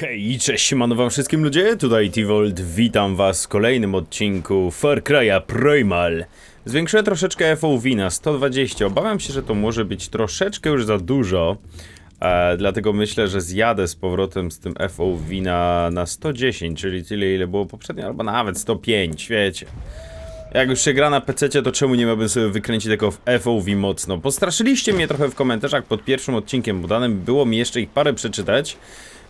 Hej, cześć, siemano wam wszystkim ludzie, tutaj T-Volt, witam was w kolejnym odcinku Far Cry'a Primal. Zwiększyłem troszeczkę FOV na 120, obawiam się, że to może być troszeczkę już za dużo, e, dlatego myślę, że zjadę z powrotem z tym FOV na, na 110, czyli tyle ile było poprzednio, albo nawet 105, wiecie. Jak już się gra na PC, to czemu nie miałbym sobie wykręcić tego FOV mocno? Postraszyliście mnie trochę w komentarzach pod pierwszym odcinkiem, bo danym było mi jeszcze ich parę przeczytać,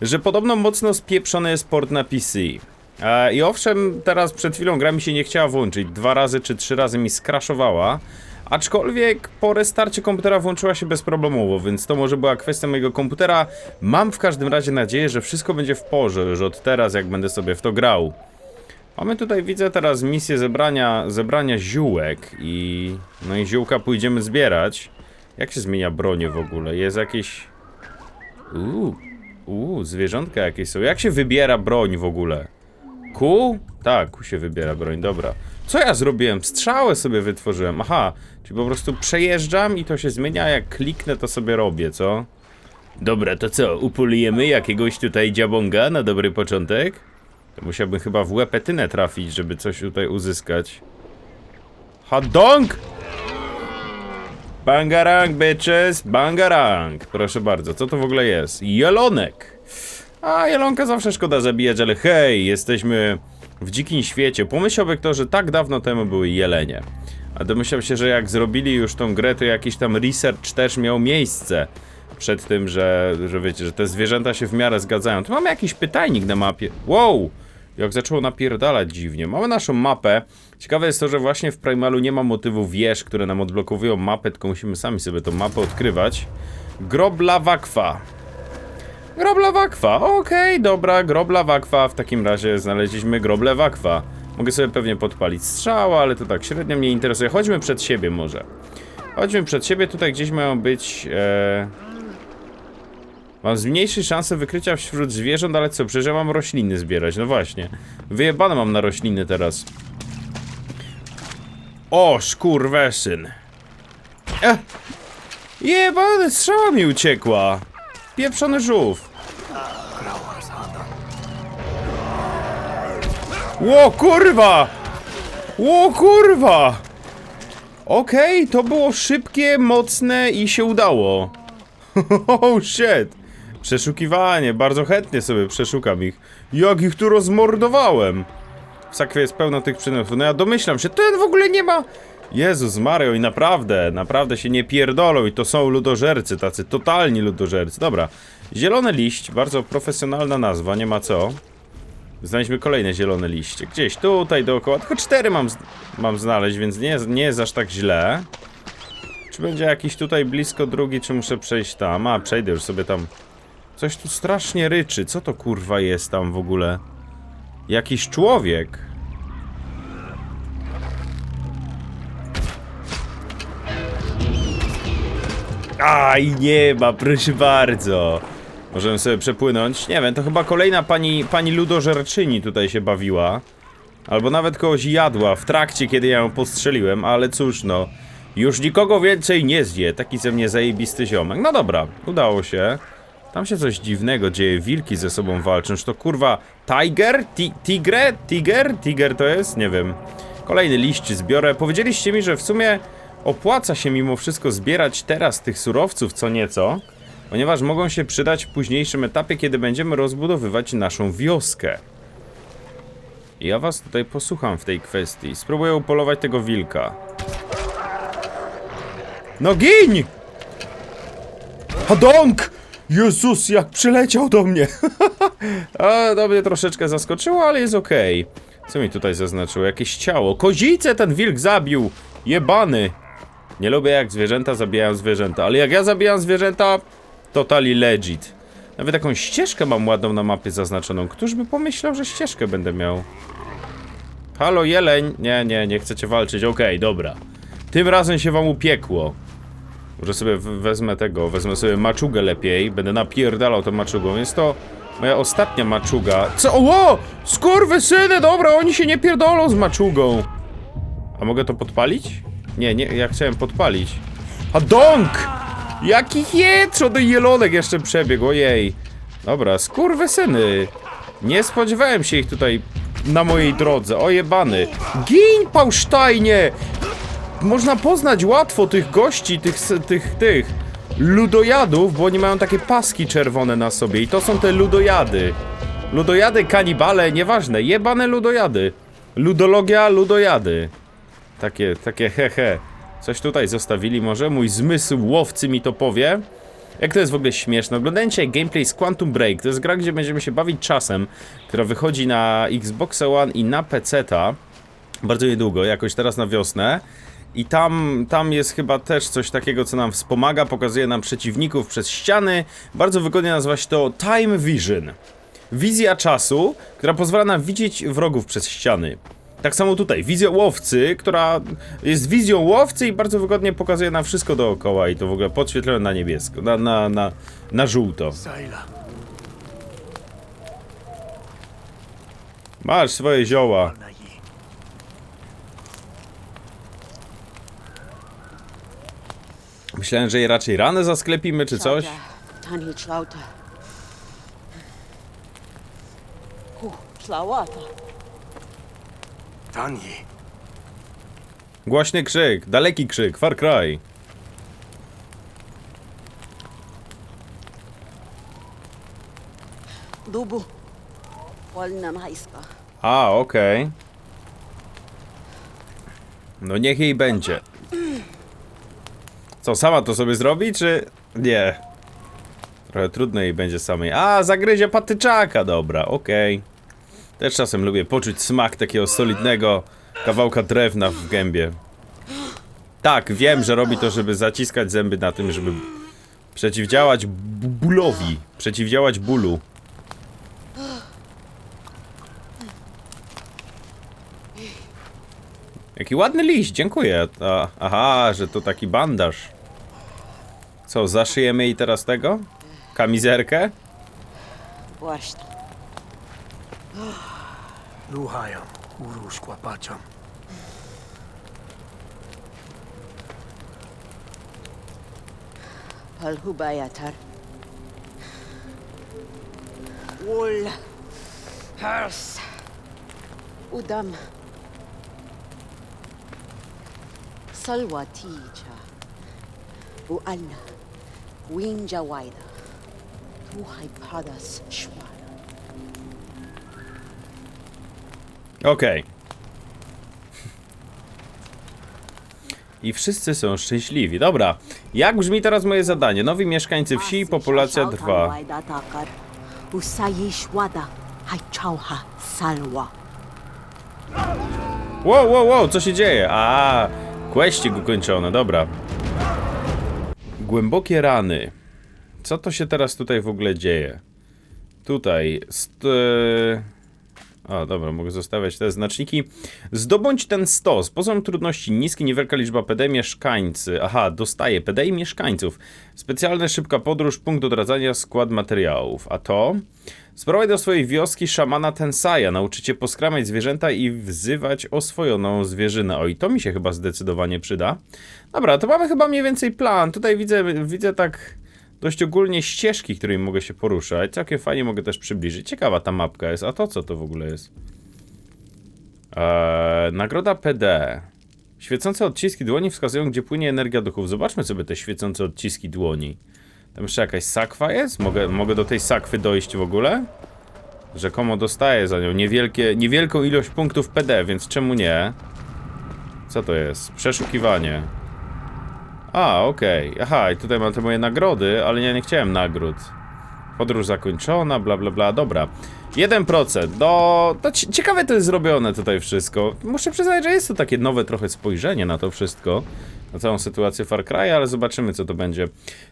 że podobno mocno spieprzony jest port na PC. I owszem, teraz przed chwilą gra mi się nie chciała włączyć. Dwa razy czy trzy razy mi skraszowała. Aczkolwiek po restarcie komputera włączyła się bezproblemowo, więc to może była kwestia mojego komputera. Mam w każdym razie nadzieję, że wszystko będzie w porze, że od teraz jak będę sobie w to grał. Mamy tutaj, widzę teraz misję zebrania, zebrania ziółek i... No i ziółka pójdziemy zbierać. Jak się zmienia bronie w ogóle? Jest jakieś... Uuu, uuu, zwierzątka jakieś są. Jak się wybiera broń w ogóle? Ku? Tak, ku się wybiera broń, dobra. Co ja zrobiłem? Strzałę sobie wytworzyłem. Aha, czyli po prostu przejeżdżam i to się zmienia, jak kliknę to sobie robię, co? Dobra, to co? Upolujemy jakiegoś tutaj dziabonga na dobry początek? To musiałbym chyba w łepetynę trafić, żeby coś tutaj uzyskać. Hadong! Bangarang, bitches! Bangarang! Proszę bardzo, co to w ogóle jest? Jelonek! A, jelonka zawsze szkoda zabijać, ale hej, jesteśmy w dzikim świecie. Pomyślałby kto, że tak dawno temu były jelenie. A domyślam się, że jak zrobili już tą grę, to jakiś tam research też miał miejsce. Przed tym, że, że wiecie, że te zwierzęta się w miarę zgadzają. Tu mamy jakiś pytajnik na mapie. Wow! Jak zaczęło napierdalać dziwnie. Mamy naszą mapę. Ciekawe jest to, że właśnie w Primalu nie ma motywu wież, które nam odblokowują mapę, tylko musimy sami sobie tą mapę odkrywać. Grobla Wakwa. Grobla Wakwa, okej, dobra, grobla Wakwa. W takim razie znaleźliśmy groble Wakwa. Mogę sobie pewnie podpalić strzała, ale to tak średnio mnie interesuje. Chodźmy przed siebie może. Chodźmy przed siebie, tutaj gdzieś mają być... E... Mam zmniejszyć szansę wykrycia wśród zwierząt, ale co, przecież ja mam rośliny zbierać, no właśnie. Wyjebane mam na rośliny teraz. O, szkurwesyn. Eh! Jebany, strzała mi uciekła. Pieprzony żółw. Ło, kurwa! Ło, kurwa! Okej, to było szybkie, mocne i się udało. Oh shit! Przeszukiwanie, bardzo chętnie sobie przeszukam ich. Jak ich tu rozmordowałem! W sakwie jest pełno tych przedmiotów. No ja domyślam się, ten w ogóle nie ma... Jezus Mario i naprawdę, naprawdę się nie pierdolą i to są ludożercy, tacy totalni ludożercy. Dobra, zielony liść, bardzo profesjonalna nazwa, nie ma co. Znaleźliśmy kolejne zielone liście. Gdzieś tutaj dookoła, tylko cztery mam, mam znaleźć, więc nie, nie jest aż tak źle. Czy będzie jakiś tutaj blisko drugi, czy muszę przejść tam? A, przejdę już sobie tam. Coś tu strasznie ryczy. Co to kurwa jest tam w ogóle? Jakiś człowiek. Aj, nie ma, proszę bardzo. Możemy sobie przepłynąć. Nie wiem, to chyba kolejna pani, pani ludożerczyni tutaj się bawiła. Albo nawet kogoś jadła w trakcie, kiedy ja ją postrzeliłem, ale cóż no. Już nikogo więcej nie zje. Taki ze mnie zajebisty ziomek. No dobra, udało się. Tam się coś dziwnego dzieje. Wilki ze sobą walczą. Czy to kurwa tiger? Ti tigre? Tiger? Tiger to jest? Nie wiem. Kolejny liść zbiorę. Powiedzieliście mi, że w sumie opłaca się mimo wszystko zbierać teraz tych surowców co nieco, ponieważ mogą się przydać w późniejszym etapie, kiedy będziemy rozbudowywać naszą wioskę. Ja was tutaj posłucham w tej kwestii. Spróbuję upolować tego wilka. No gin! Hadong! Jezus, jak przyleciał do mnie! A, to mnie troszeczkę zaskoczyło, ale jest okej. Co mi tutaj zaznaczyło? Jakieś ciało. Kozice ten wilk zabił! Jebany! Nie lubię jak zwierzęta zabijają zwierzęta, ale jak ja zabijam zwierzęta, totally legit. Nawet taką ścieżkę mam ładną na mapie zaznaczoną. Któż by pomyślał, że ścieżkę będę miał? Halo, jeleń! Nie, nie, nie chcecie walczyć. Okej, dobra. Tym razem się wam upiekło. Może sobie wezmę tego, wezmę sobie maczugę lepiej. Będę napierdalał tą maczugą. Jest to moja ostatnia maczuga. Co? Ło! syny, Dobra, oni się nie pierdolą z maczugą. A mogę to podpalić? Nie, nie, ja chciałem podpalić. A dąg! Jaki jetro do jelonek jeszcze przebiegł, ojej. Dobra, skurwysyny. Nie spodziewałem się ich tutaj na mojej drodze. O jebany. Gin, Pałsztajnie! Można poznać łatwo tych gości, tych, tych, tych ludojadów, bo oni mają takie paski czerwone na sobie i to są te ludojady. Ludojady, kanibale, nieważne, jebane ludojady. Ludologia, ludojady. Takie, takie hehe. Coś tutaj zostawili może? Mój zmysł łowcy mi to powie. Jak to jest w ogóle śmieszne. Dzisiaj gameplay z Quantum Break. To jest gra, gdzie będziemy się bawić czasem, która wychodzi na Xbox One i na PC-ta. Bardzo niedługo, jakoś teraz na wiosnę. I tam, tam jest chyba też coś takiego, co nam wspomaga, pokazuje nam przeciwników przez ściany. Bardzo wygodnie nazywa się to Time Vision. Wizja czasu, która pozwala nam widzieć wrogów przez ściany. Tak samo tutaj, wizja łowcy, która jest wizją łowcy i bardzo wygodnie pokazuje nam wszystko dookoła i to w ogóle podświetlone na niebiesko, na, na, na, na żółto. Masz swoje zioła. na ji. Myślałem, że je raczej ranę zasklepimy czy coś. Tani Schlauta. Ku. Tani. Głośny krzyk, daleki krzyk, Far Cry. Dubu. Wolna majska. A, okej. No niech jej będzie. Co, sama to sobie zrobi, czy... Nie. Trochę trudno jej będzie samej. A, zagryzie patyczaka, dobra, okej. Też czasem lubię poczuć smak takiego solidnego kawałka drewna w gębie. Tak, wiem, że robi to, żeby zaciskać zęby na tym, żeby przeciwdziałać bólowi. Przeciwdziałać bólu. Jaki ładny liść, dziękuję. A, aha, że to taki bandaż. Co, zaszyjemy jej teraz tego? Kamizerkę? Właśnie. Luhajam. Urusz kłapacham. Palhubayatar. Ul. Hers. Udam. Salwatija. Ualna. Winja waida. Tuhai padas shwara. Okej. I wszyscy są szczęśliwi. Dobra, jak brzmi teraz moje zadanie? Nowi mieszkańcy wsi, populacja trwa. Salwa. Wow, wow, wow, co się dzieje? A, kwestik ukończone, dobra. Głębokie rany. Co to się teraz tutaj w ogóle dzieje? Tutaj. St a, dobra, mogę zostawiać te znaczniki. Zdobądź ten stos. Poziom trudności niski, niewielka liczba PD, mieszkańcy. Aha, dostaje PD i mieszkańców. Specjalna szybka podróż, punkt odradzania, skład materiałów. A to? Sprowaj do swojej wioski szamana Tensaja. Nauczycie poskramiać zwierzęta i wzywać oswojoną zwierzynę. Oj, to mi się chyba zdecydowanie przyda. Dobra, to mamy chyba mniej więcej plan. Tutaj widzę, widzę tak dość ogólnie ścieżki, którymi mogę się poruszać. Całkiem fajnie mogę też przybliżyć. Ciekawa ta mapka jest. A to co to w ogóle jest? Eee, nagroda PD. Świecące odciski dłoni wskazują, gdzie płynie energia duchów. Zobaczmy sobie te świecące odciski dłoni. Tam jeszcze jakaś sakwa jest? Mogę, mogę do tej sakwy dojść w ogóle? Rzekomo dostaję za nią niewielkie, niewielką ilość punktów PD, więc czemu nie? Co to jest? Przeszukiwanie. A, okej. Aha, i tutaj mam te moje nagrody, ale ja nie chciałem nagród. Podróż zakończona, bla bla bla, dobra. 1%. No, to ci- ciekawe to jest zrobione tutaj wszystko. Muszę przyznać, że jest to takie nowe trochę spojrzenie na to wszystko. Na całą sytuację Far Cry, ale zobaczymy co to będzie.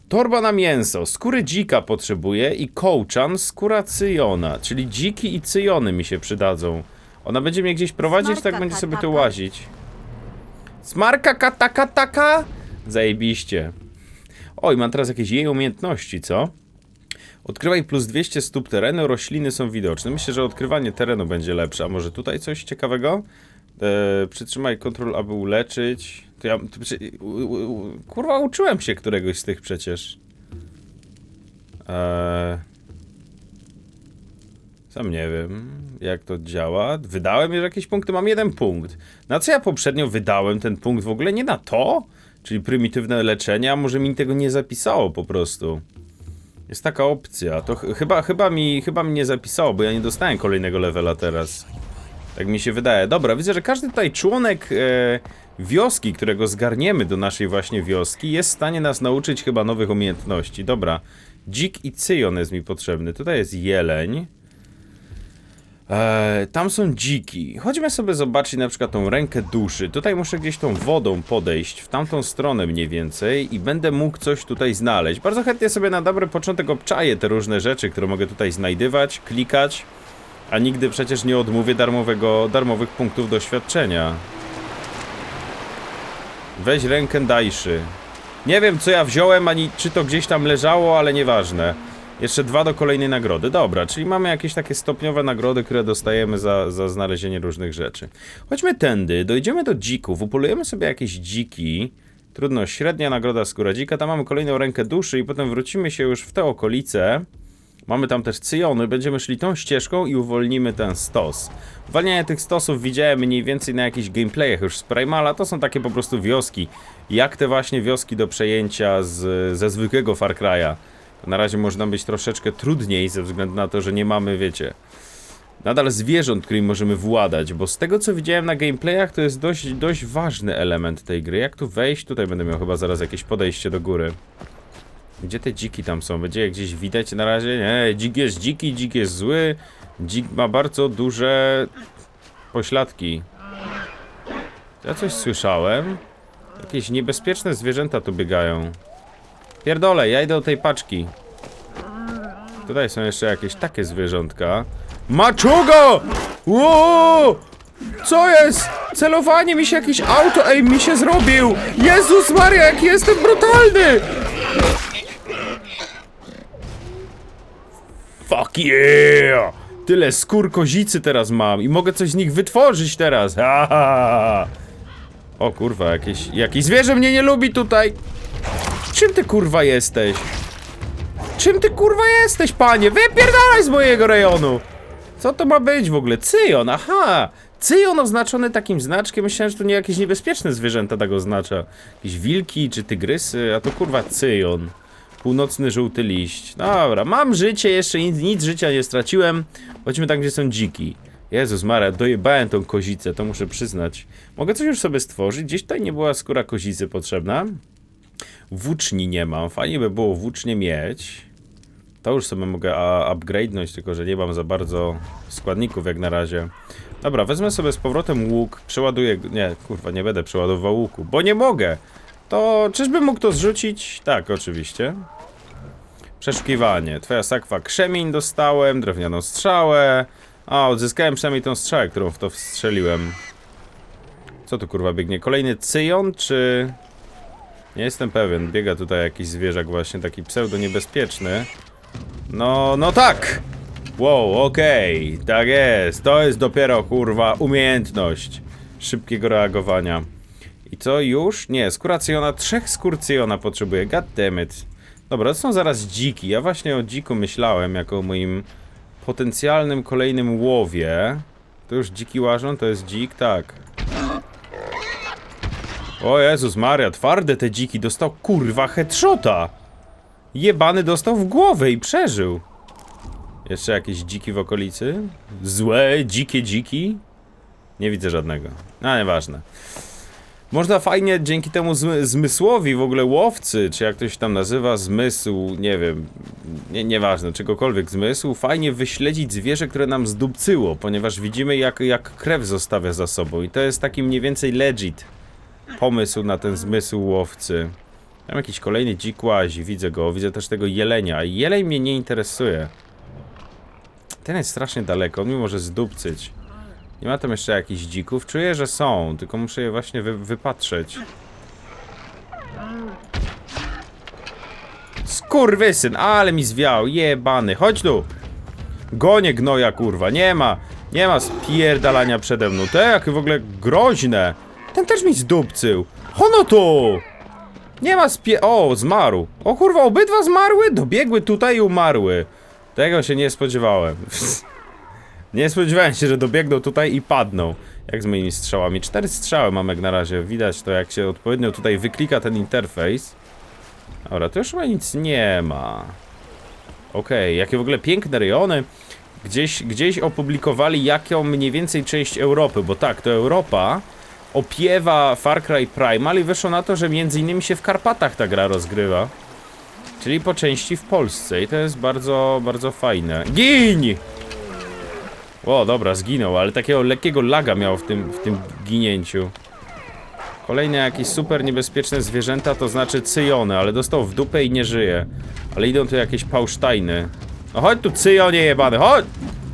Torba na mięso, skóry dzika potrzebuję i kołczan, skóra cyjona, czyli dziki i cyjony mi się przydadzą. Ona będzie mnie gdzieś prowadzić, tak Smarka będzie sobie tu łazić. Smarka kataka taka? Zajebiście. Oj, mam teraz jakieś jej umiejętności, co? Odkrywaj plus 200 stóp terenu, rośliny są widoczne. Myślę, że odkrywanie terenu będzie lepsze. A może tutaj coś ciekawego? E, przytrzymaj kontrol, aby uleczyć. To ja. To, u, u, u, kurwa, uczyłem się któregoś z tych przecież. E, Tam nie wiem, jak to działa. Wydałem już jakieś punkty, mam jeden punkt. Na co ja poprzednio wydałem ten punkt? W ogóle nie na to? Czyli prymitywne leczenie, a może mi tego nie zapisało po prostu. Jest taka opcja. To ch chyba, chyba, mi, chyba mi nie zapisało, bo ja nie dostałem kolejnego levela teraz. Tak mi się wydaje. Dobra, widzę, że każdy tutaj członek e, wioski, którego zgarniemy do naszej właśnie wioski, jest w stanie nas nauczyć chyba nowych umiejętności. Dobra. Dzik i cyjon jest mi potrzebny. Tutaj jest jeleń. E, tam są dziki. Chodźmy sobie zobaczyć na przykład tą rękę duszy. Tutaj muszę gdzieś tą wodą podejść, w tamtą stronę mniej więcej i będę mógł coś tutaj znaleźć. Bardzo chętnie sobie na dobry początek obczaję te różne rzeczy, które mogę tutaj znajdywać, klikać, a nigdy przecież nie odmówię darmowego, darmowych punktów doświadczenia. Weź rękę dajszy. Nie wiem co ja wziąłem, ani czy to gdzieś tam leżało, ale nieważne. Jeszcze dwa do kolejnej nagrody. Dobra, czyli mamy jakieś takie stopniowe nagrody, które dostajemy za, za znalezienie różnych rzeczy. Chodźmy tędy, dojdziemy do dzików, upolujemy sobie jakieś dziki. Trudno, średnia nagroda skóra dzika. Tam mamy kolejną rękę duszy i potem wrócimy się już w te okolice. Mamy tam też cyjony, będziemy szli tą ścieżką i uwolnimy ten stos. Uwalnianie tych stosów widziałem mniej więcej na jakichś gameplayach już z Primala, to są takie po prostu wioski. Jak te właśnie wioski do przejęcia z, ze zwykłego Far Cry'a. Na razie można być troszeczkę trudniej ze względu na to, że nie mamy, wiecie, nadal zwierząt, którymi możemy władać, bo z tego co widziałem na gameplayach to jest dość, dość ważny element tej gry. Jak tu wejść? Tutaj będę miał chyba zaraz jakieś podejście do góry. Gdzie te dziki tam są? Będzie je gdzieś widać na razie? Nie, dzik jest dziki, dzik jest zły. Dzik ma bardzo duże pośladki. Ja coś słyszałem. Jakieś niebezpieczne zwierzęta tu biegają. Pierdolę, ja idę do tej paczki. Tutaj są jeszcze jakieś takie zwierzątka. Maczugo! Ło! Co jest? Celowanie mi się jakieś auto, ej, mi się zrobił! Jezus Maria, jaki jestem brutalny! Fuck yeah! Tyle skór kozicy teraz mam i mogę coś z nich wytworzyć teraz. Ha, ha, ha. O kurwa, jakieś, jakieś zwierzę mnie nie lubi tutaj. Czym ty kurwa jesteś? Czym ty kurwa jesteś, panie? Wypierdalaj z mojego rejonu! Co to ma być w ogóle? Cyjon, aha! Cyjon oznaczony takim znaczkiem, myślałem, że to nie jakieś niebezpieczne zwierzęta tak oznacza. Jakieś wilki czy tygrysy, a to kurwa cyjon. Północny żółty liść. Dobra, mam życie, jeszcze nic, nic życia nie straciłem. Chodźmy tam, gdzie są dziki. Jezus Maria, dojebałem tą kozicę, to muszę przyznać. Mogę coś już sobie stworzyć? Gdzieś tutaj nie była skóra kozicy potrzebna. Włóczni nie mam, fajnie by było włócznie mieć. To już sobie mogę upgrade'nąć, tylko że nie mam za bardzo składników jak na razie. Dobra, wezmę sobie z powrotem łuk, przeładuję... Nie, kurwa, nie będę przeładował łuku, bo nie mogę! To czyżbym mógł to zrzucić? Tak, oczywiście. Przeszukiwanie. Twoja sakwa krzemień dostałem, drewnianą strzałę. A, odzyskałem przynajmniej tą strzałę, którą w to wstrzeliłem. Co tu kurwa biegnie? Kolejny cyjon, czy... Nie jestem pewien. Biega tutaj jakiś zwierzak właśnie, taki pseudo niebezpieczny. No, no tak! Wow, okej, tak jest. To jest dopiero kurwa umiejętność szybkiego reagowania. I co już? Nie, skóra cyjona, trzech skór cyjona potrzebuję, goddammit. Dobra, to są zaraz dziki. Ja właśnie o dziku myślałem jako o moim potencjalnym kolejnym łowie. To już dziki łażą? To jest dzik? Tak. O Jezus Maria, twarde te dziki. Dostał kurwa headshota. Jebany dostał w głowę i przeżył. Jeszcze jakieś dziki w okolicy? Złe, dzikie dziki? Nie widzę żadnego. No, nieważne. Można fajnie dzięki temu zmy, zmysłowi, w ogóle łowcy, czy jak to się tam nazywa, zmysł, nie wiem, nie, nieważne, czegokolwiek zmysł, fajnie wyśledzić zwierzę, które nam zdupcyło, ponieważ widzimy jak, jak krew zostawia za sobą i to jest taki mniej więcej legit pomysł na ten zmysł łowcy. Tam jakiś kolejny dzik łazi, widzę go, widzę też tego jelenia, jeleń mnie nie interesuje. Ten jest strasznie daleko, on mi może zdupcyć. Nie ma tam jeszcze jakichś dzików? Czuję, że są, tylko muszę je właśnie wy wypatrzeć. Skurwysyn, ale mi zwiał, jebany, chodź tu! Gonię gnoja, kurwa, nie ma, nie ma spierdalania przede mną, te jakie w ogóle groźne! Ten też mi zdupcył! Hono tu! Nie ma spie... O, zmarł! O kurwa, obydwa zmarły? Dobiegły tutaj i umarły. Tego się nie spodziewałem. Nie spodziewałem się, że dobiegną tutaj i padną. Jak z moimi strzałami? Cztery strzały mam jak na razie. Widać to, jak się odpowiednio tutaj wyklika ten interfejs. Dobra, to już chyba nic nie ma. Okej, jakie w ogóle piękne rejony. Gdzieś, gdzieś opublikowali jaką mniej więcej część Europy, bo tak, to Europa opiewa Far Cry Primal i wyszło na to, że między innymi się w Karpatach ta gra rozgrywa. Czyli po części w Polsce i to jest bardzo, bardzo fajne. Gin! O, dobra, zginął, ale takiego lekkiego laga miał w tym, w tym ginięciu. Kolejne jakieś super niebezpieczne zwierzęta, to znaczy cyjony, ale dostał w dupę i nie żyje. Ale idą tu jakieś pałsztajny. No chodź tu cyjonie jebany, chodź!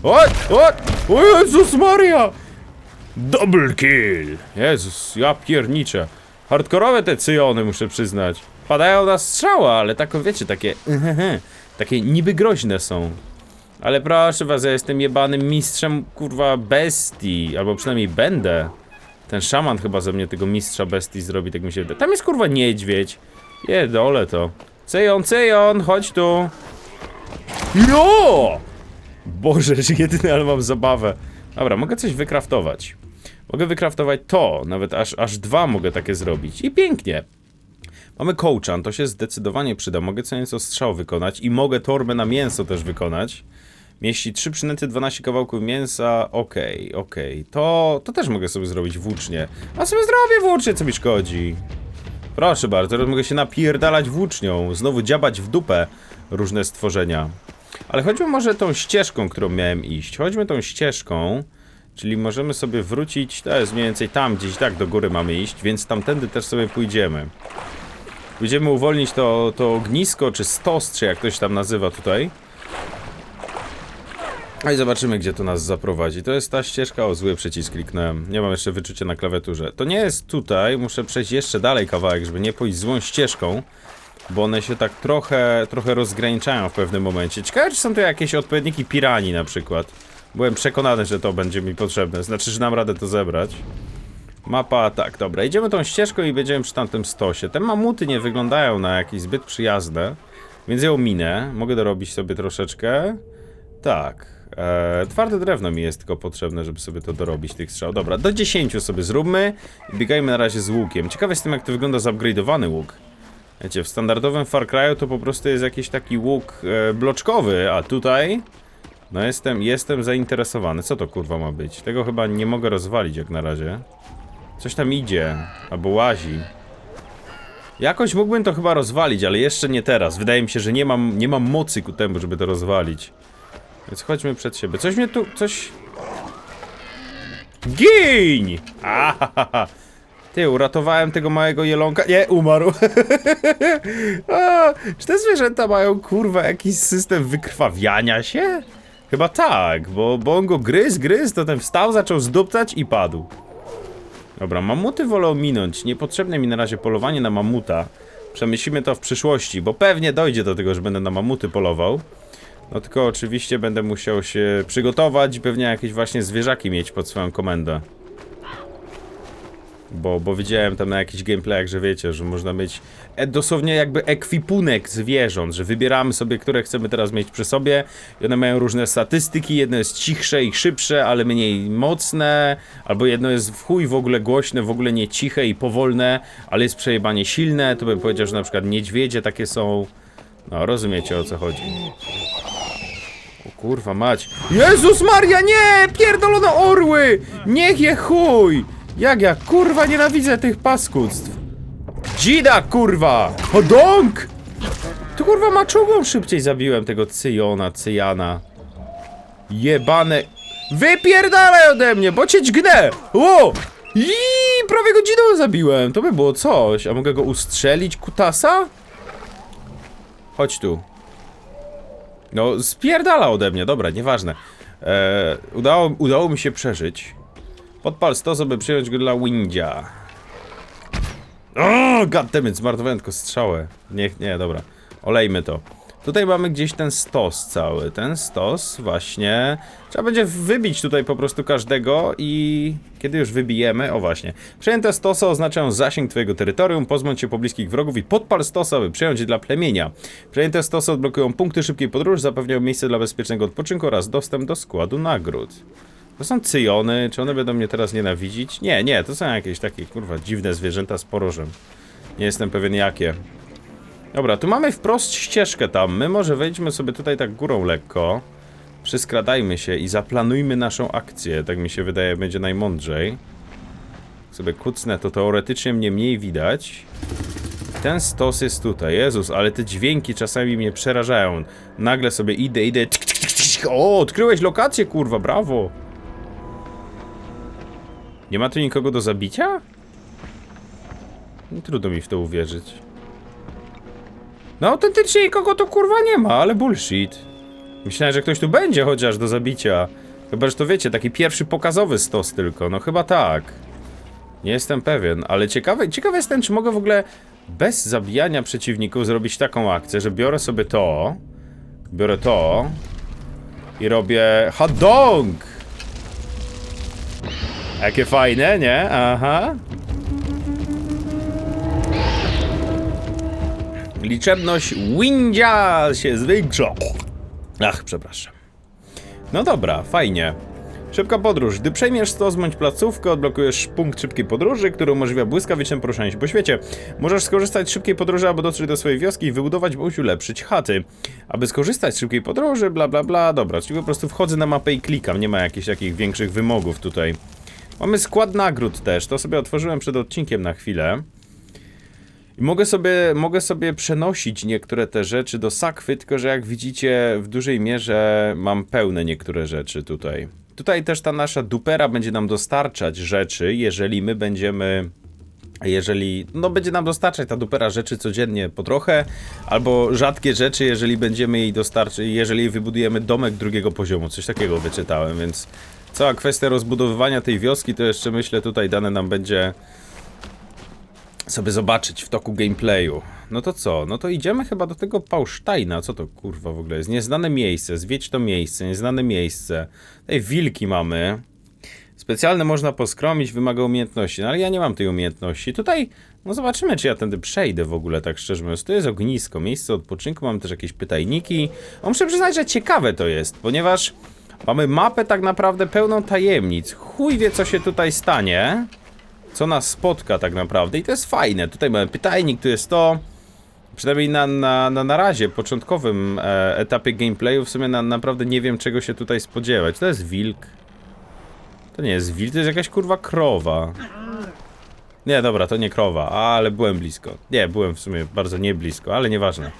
Chodź, chodź! O Jezus Maria! Double kill! Jezus, ja pierniczę. Hardkorowe te cyjony, muszę przyznać. Padają na strzała, ale taką, wiecie, takie... Takie niby groźne są. Ale proszę was, ja jestem jebanym mistrzem, kurwa, bestii. Albo przynajmniej będę. Ten szaman chyba ze mnie tego mistrza bestii zrobi, tak mi się wydaje. Tam jest kurwa niedźwiedź. Jedole to. Cyjon, cyjon, chodź tu. Jo! Boże, że jedyny, ale mam zabawę. Dobra, mogę coś wykraftować. Mogę wykraftować to, nawet aż, aż dwa mogę takie zrobić. I pięknie. Mamy kołczan, to się zdecydowanie przyda. Mogę co nieco strzał wykonać i mogę torbę na mięso też wykonać. Mieści 3 przynęty, 12 kawałków mięsa. Okej, okej. To, to też mogę sobie zrobić włócznie. A sobie zrobię włócznie, co mi szkodzi. Proszę bardzo, teraz mogę się napierdalać włócznią. Znowu dziabać w dupę różne stworzenia. Ale chodźmy może tą ścieżką, którą miałem iść. Chodźmy tą ścieżką. Czyli możemy sobie wrócić, to jest mniej więcej tam, gdzieś tak do góry mamy iść, więc tamtędy też sobie pójdziemy. Pójdziemy uwolnić to, to ognisko, czy stos, czy jak to się tam nazywa tutaj. A i zobaczymy, gdzie to nas zaprowadzi. To jest ta ścieżka, o zły przycisk kliknąłem. Nie mam jeszcze wyczucia na klawiaturze. To nie jest tutaj, muszę przejść jeszcze dalej kawałek, żeby nie pójść złą ścieżką. Bo one się tak trochę, trochę rozgraniczają w pewnym momencie. Ciekawe, czy są to jakieś odpowiedniki piranii na przykład. Byłem przekonany, że to będzie mi potrzebne. Znaczy, że nam radę to zebrać. Mapa, tak, dobra. Idziemy tą ścieżką i będziemy przy tamtym stosie. Te mamuty nie wyglądają na jakieś zbyt przyjazne, więc ją minę. Mogę dorobić sobie troszeczkę. Tak. E, twarde drewno mi jest tylko potrzebne, żeby sobie to dorobić, tych strzał. Dobra, do 10 sobie zróbmy biegajmy na razie z łukiem. Ciekawe jestem, jak to wygląda zupgrade'owany łuk. Wiecie, w standardowym Far Cry'u to po prostu jest jakiś taki łuk e, bloczkowy, a tutaj... No jestem, jestem zainteresowany. Co to kurwa ma być? Tego chyba nie mogę rozwalić jak na razie. Coś tam idzie, albo łazi. Jakoś mógłbym to chyba rozwalić, ale jeszcze nie teraz. Wydaje mi się, że nie mam, nie mam mocy ku temu, żeby to rozwalić. Więc chodźmy przed siebie. Coś mnie tu, coś... Giń! Ahaha. Ty, uratowałem tego małego jelonka. Nie, umarł. A, czy te zwierzęta mają, kurwa, jakiś system wykrwawiania się? Chyba tak, bo, bo on go gryzł, gryzł, to ten wstał, zaczął zdupcać i padł. Dobra, mamuty wolę ominąć. Niepotrzebne mi na razie polowanie na mamuta. Przemyślimy to w przyszłości, bo pewnie dojdzie do tego, że będę na mamuty polował. No tylko oczywiście będę musiał się przygotować pewnie jakieś właśnie zwierzaki mieć pod swoją komendę. Bo, bo widziałem tam na jakichś gameplayach, że wiecie, że można mieć e, dosłownie jakby ekwipunek zwierząt, że wybieramy sobie, które chcemy teraz mieć przy sobie i one mają różne statystyki, jedno jest cichsze i szybsze, ale mniej mocne, albo jedno jest w chuj w ogóle głośne, w ogóle nie ciche i powolne, ale jest przejebanie silne, to bym powiedział, że na przykład niedźwiedzie takie są. No, rozumiecie o co chodzi. O kurwa mać. Jezus Maria, nie! Pierdolone orły! Niech je chuj! Jak ja kurwa nienawidzę tych paskudztw. Dzida kurwa! Hodąg! Tu kurwa maczugą szybciej zabiłem tego cyjona, cyjana. Jebane... Wypierdalaj ode mnie, bo cię dźgnę! Ło! I prawie go dzidą zabiłem, to by było coś. A mogę go ustrzelić, kutasa? Chodź tu. No, spierdala ode mnie, dobra, nieważne. Eee, udało, udało mi się przeżyć. Podpal 100, żeby przyjąć go dla Windzia. O, goddammit, zmarnowałem tylko strzałę. Niech, nie, dobra. Olejmy to. Tutaj mamy gdzieś ten stos cały. Ten stos właśnie. Trzeba będzie wybić tutaj po prostu każdego i kiedy już wybijemy, o właśnie. Przejęte stosy oznaczają zasięg twojego terytorium, pozbądź się pobliskich wrogów i podpal stosa, by przejąć je dla plemienia. Przejęte stosy odblokują punkty szybkiej podróży, zapewniają miejsce dla bezpiecznego odpoczynku oraz dostęp do składu nagród. To są cyjony, czy one będą mnie teraz nienawidzić? Nie, nie, to są jakieś takie kurwa dziwne zwierzęta z porożem. Nie jestem pewien jakie. Dobra, tu mamy wprost ścieżkę tam. My może wejdźmy sobie tutaj tak górą lekko. Przyskradajmy się i zaplanujmy naszą akcję. Tak mi się wydaje, będzie najmądrzej. Sobie kucnę, to teoretycznie mnie mniej widać. Ten stos jest tutaj. Jezus, ale te dźwięki czasami mnie przerażają. Nagle sobie idę, idę. O, odkryłeś lokację, kurwa, brawo. Nie ma tu nikogo do zabicia? No, Trudno mi w to uwierzyć. No autentycznie nikogo tu kurwa nie ma, ale bullshit. Myślałem, że ktoś tu będzie chociaż do zabicia. Chyba, że to wiecie, taki pierwszy pokazowy stos tylko. No chyba tak. Nie jestem pewien, ale ciekawy, ciekawy jestem, czy mogę w ogóle bez zabijania przeciwników zrobić taką akcję, że biorę sobie to, biorę to i robię hot dog! Jakie fajne, nie? Aha. Liczebność Windia się zwiększa. Ach, przepraszam. No dobra, fajnie. Szybka podróż. Gdy przejmiesz stos bądź placówkę, odblokujesz punkt szybkiej podróży, który umożliwia błyskawiczne poruszanie się po świecie. Możesz skorzystać z szybkiej podróży, aby dotrzeć do swojej wioski i wybudować bądź ulepszyć chaty. Aby skorzystać z szybkiej podróży, bla bla bla, dobra, czyli po prostu wchodzę na mapę i klikam, nie ma jakichś takich większych wymogów tutaj. Mamy skład nagród też, to sobie otworzyłem przed odcinkiem na chwilę. I mogę sobie, mogę sobie przenosić niektóre te rzeczy do sakwy, tylko że jak widzicie, w dużej mierze mam pełne niektóre rzeczy tutaj. Tutaj też ta nasza dupera będzie nam dostarczać rzeczy, jeżeli my będziemy. Jeżeli. No, będzie nam dostarczać ta dupera rzeczy codziennie po trochę, albo rzadkie rzeczy, jeżeli będziemy jej dostarczyć, jeżeli wybudujemy domek drugiego poziomu. Coś takiego wyczytałem, więc cała kwestia rozbudowywania tej wioski, to jeszcze myślę tutaj dane nam będzie sobie zobaczyć w toku gameplayu. No to co? No to idziemy chyba do tego Pausztajna. Co to kurwa w ogóle jest? Nieznane miejsce. Zwiedź to miejsce. Nieznane miejsce. Tutaj wilki mamy. Specjalne można poskromić, wymaga umiejętności. No ale ja nie mam tej umiejętności. Tutaj, no zobaczymy, czy ja tędy przejdę w ogóle, tak szczerze mówiąc. To jest ognisko, miejsce odpoczynku, mam też jakieś pytajniki. No muszę przyznać, że ciekawe to jest, ponieważ mamy mapę tak naprawdę pełną tajemnic. Chuj wie, co się tutaj stanie co nas spotka tak naprawdę i to jest fajne. Tutaj mamy pytajnik, tu jest to. Przynajmniej na, na, na, na razie, początkowym e, etapie gameplayu w sumie na, naprawdę nie wiem czego się tutaj spodziewać. To jest wilk. To nie jest wilk, to jest jakaś kurwa krowa. Nie, dobra, to nie krowa, ale byłem blisko. Nie, byłem w sumie bardzo nie blisko, ale nieważne.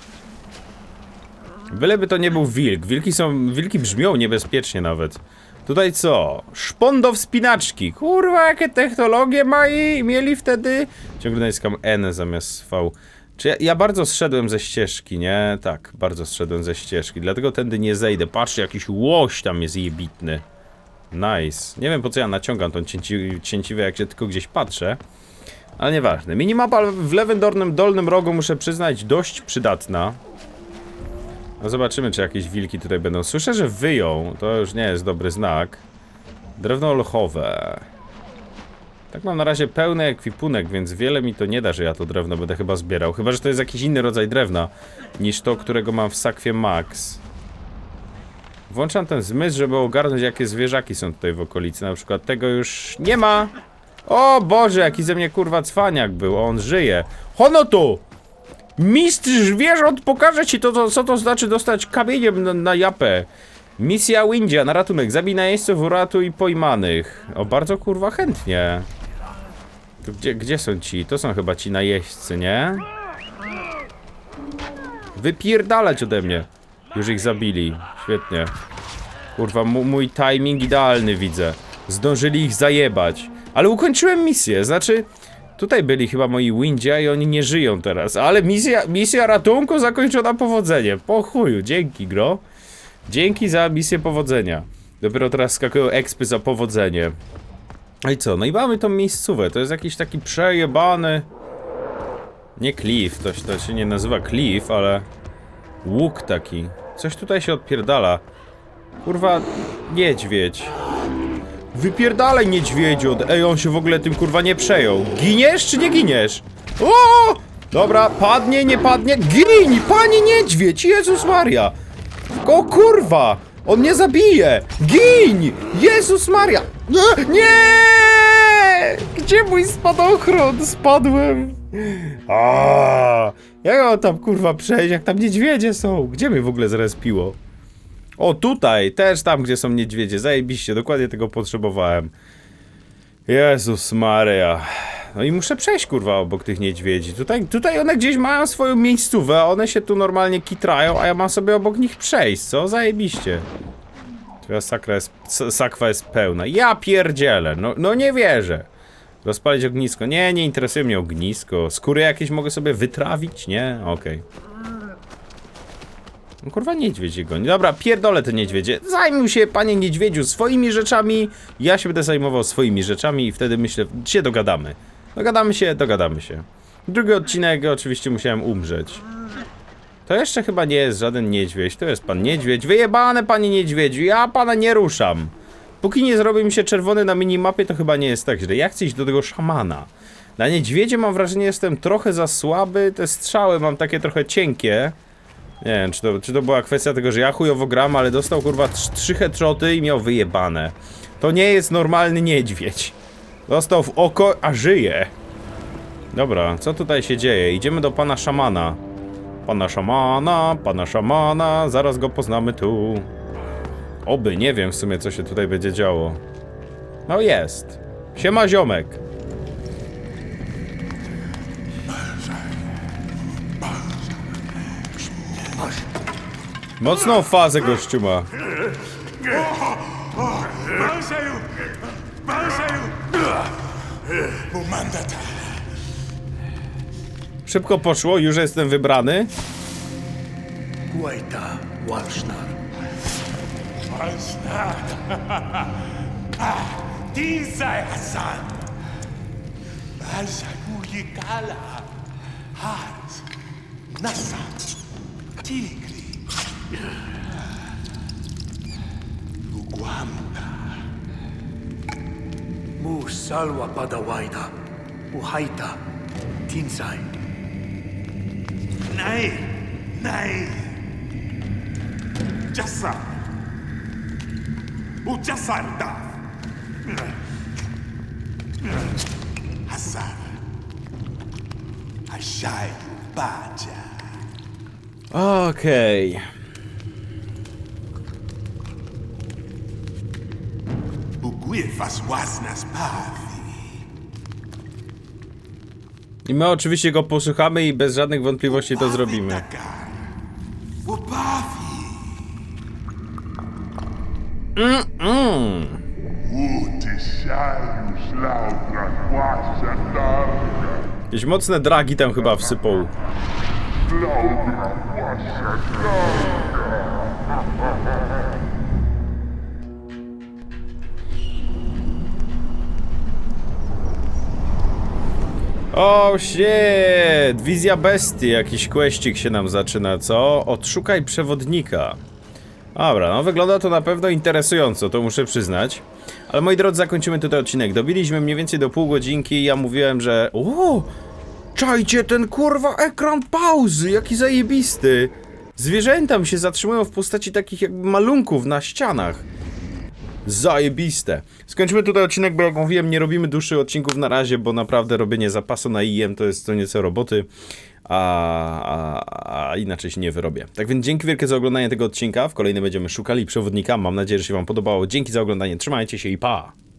Byleby to nie był wilk. Wilki są, wilki brzmią niebezpiecznie nawet. Tutaj co? Szpon do wspinaczki. Kurwa, jakie technologie mieli wtedy? Ciągle naciskam N zamiast V. Czy ja, ja bardzo zszedłem ze ścieżki, nie? Tak, bardzo zszedłem ze ścieżki, dlatego tędy nie zejdę. Patrzcie, jakiś łoś tam jest jebitny. Nice. Nie wiem po co ja naciągam tą cięci, cięciwę, jak się tylko gdzieś patrzę. Ale nieważne. Minimapa w lewym dolnym rogu, muszę przyznać, dość przydatna. No zobaczymy, czy jakieś wilki tutaj będą. Słyszę, że wyją. To już nie jest dobry znak. Drewno olchowe. Tak mam na razie pełny ekwipunek, więc wiele mi to nie da, że ja to drewno będę chyba zbierał. Chyba, że to jest jakiś inny rodzaj drewna niż to, którego mam w sakwie max. Włączam ten zmysł, żeby ogarnąć, jakie zwierzaki są tutaj w okolicy. Na przykład tego już nie ma. O Boże, jaki ze mnie kurwa cwaniak był. On żyje. Hono tu! Mistrz zwierząt pokaże ci to, to, co to znaczy dostać kamieniem na, na japę. Misja Windia na ratunek. Zabij najeźdźców, uratuj pojmanych. O, bardzo kurwa chętnie. Gdzie, gdzie są ci? To są chyba ci najeźdźcy, nie? Wypierdalać ode mnie. Już ich zabili. Świetnie. Kurwa, mój timing idealny widzę. Zdążyli ich zajebać. Ale ukończyłem misję, znaczy... Tutaj byli chyba moi Windia i oni nie żyją teraz, ale misja, misja ratunku zakończona powodzeniem. Po chuju, dzięki gro. Dzięki za misję powodzenia. Dopiero teraz skakują ekspy za powodzenie. No i co? No i mamy tą miejscówę. To jest jakiś taki przejebany... Nie cliff, to, to się nie nazywa cliff, ale... Łuk taki. Coś tutaj się odpierdala. Kurwa, niedźwiedź. Wypierdalaj niedźwiedziu. Ej, on się w ogóle tym kurwa nie przejął. Giniesz czy nie giniesz? O! Dobra, padnie, nie padnie. Gin! Panie niedźwiedź! Jezus Maria! O kurwa! On mnie zabije! Gin! Jezus Maria! Nie! Nie! Gdzie mój spadochron? Spadłem! A, Jak mam tam kurwa przejść, jak tam niedźwiedzie są? Gdzie mnie w ogóle zrespiło? O, tutaj, też tam, gdzie są niedźwiedzie. Zajebiście, dokładnie tego potrzebowałem. Jezus Maria. No i muszę przejść, kurwa, obok tych niedźwiedzi. Tutaj, tutaj one gdzieś mają swoją miejscówę, a one się tu normalnie kitrają, a ja mam sobie obok nich przejść, co? Zajebiście. Twoja sakra jest, sakwa jest pełna. Ja pierdzielę, no, no nie wierzę. Rozpalić ognisko. Nie, nie interesuje mnie ognisko. Skóry jakieś mogę sobie wytrawić? Nie? Okej. No kurwa niedźwiedź je goni. Dobra, pierdolę te niedźwiedzie. Zajmij się, panie niedźwiedziu, swoimi rzeczami. Ja się będę zajmował swoimi rzeczami i wtedy myślę, się dogadamy. Dogadamy się, dogadamy się. Drugi odcinek oczywiście musiałem umrzeć. To jeszcze chyba nie jest żaden niedźwiedź. To jest pan niedźwiedź. Wyjebane, panie niedźwiedziu. Ja pana nie ruszam. Póki nie zrobi mi się czerwony na minimapie, to chyba nie jest tak źle. Ja chcę iść do tego szamana. Na niedźwiedzie mam wrażenie, jestem trochę za słaby. Te strzały mam takie trochę cienkie. Nie wiem, czy to, czy to była kwestia tego, że ja chujowo gram, ale dostał kurwa trz- trzy headshoty i miał wyjebane. To nie jest normalny niedźwiedź. Dostał w oko, a żyje. Dobra, co tutaj się dzieje? Idziemy do pana szamana. Pana szamana, pana szamana, zaraz go poznamy tu. Oby, nie wiem w sumie co się tutaj będzie działo. No jest. Siema ziomek. Mocną fazę gościu ma. Szybko poszło, już jestem wybrany. Guaita Walshnar. Balsna! Tisay Hassan! Balsa Yukala! Hars! Nasa! Luguamta! Mu Salwa Padawaida. Uhaita. Tinsai. Nej! Nej! Jassa! Ujasarda! Hassan! Ashai Baja! Okej. Uguifas wasnas pavi! I my oczywiście go posłuchamy i bez żadnych wątpliwości to zrobimy. Mm. Larga, Jakieś mocne dragi tam chyba wsypał. O shit! Wizja bestii, jakiś kłeścik się nam zaczyna, co? Odszukaj przewodnika. Dobra, no wygląda to na pewno interesująco, to muszę przyznać. Ale moi drodzy, zakończymy tutaj odcinek. Dobiliśmy mniej więcej do pół godzinki i ja mówiłem, że... O! Czajcie ten kurwa ekran pauzy, jaki zajebisty! Zwierzęta mi się zatrzymują w postaci takich jakby malunków na ścianach. Zajebiste. Skończymy tutaj odcinek, bo jak mówiłem, nie robimy dłuższych odcinków na razie, bo naprawdę robienie zapasu na IM to jest co nieco roboty, a, a, a inaczej się nie wyrobię. Tak więc dzięki wielkie za oglądanie tego odcinka. W kolejnym będziemy szukali przewodnika. Mam nadzieję, że się Wam podobało. Dzięki za oglądanie. Trzymajcie się i pa!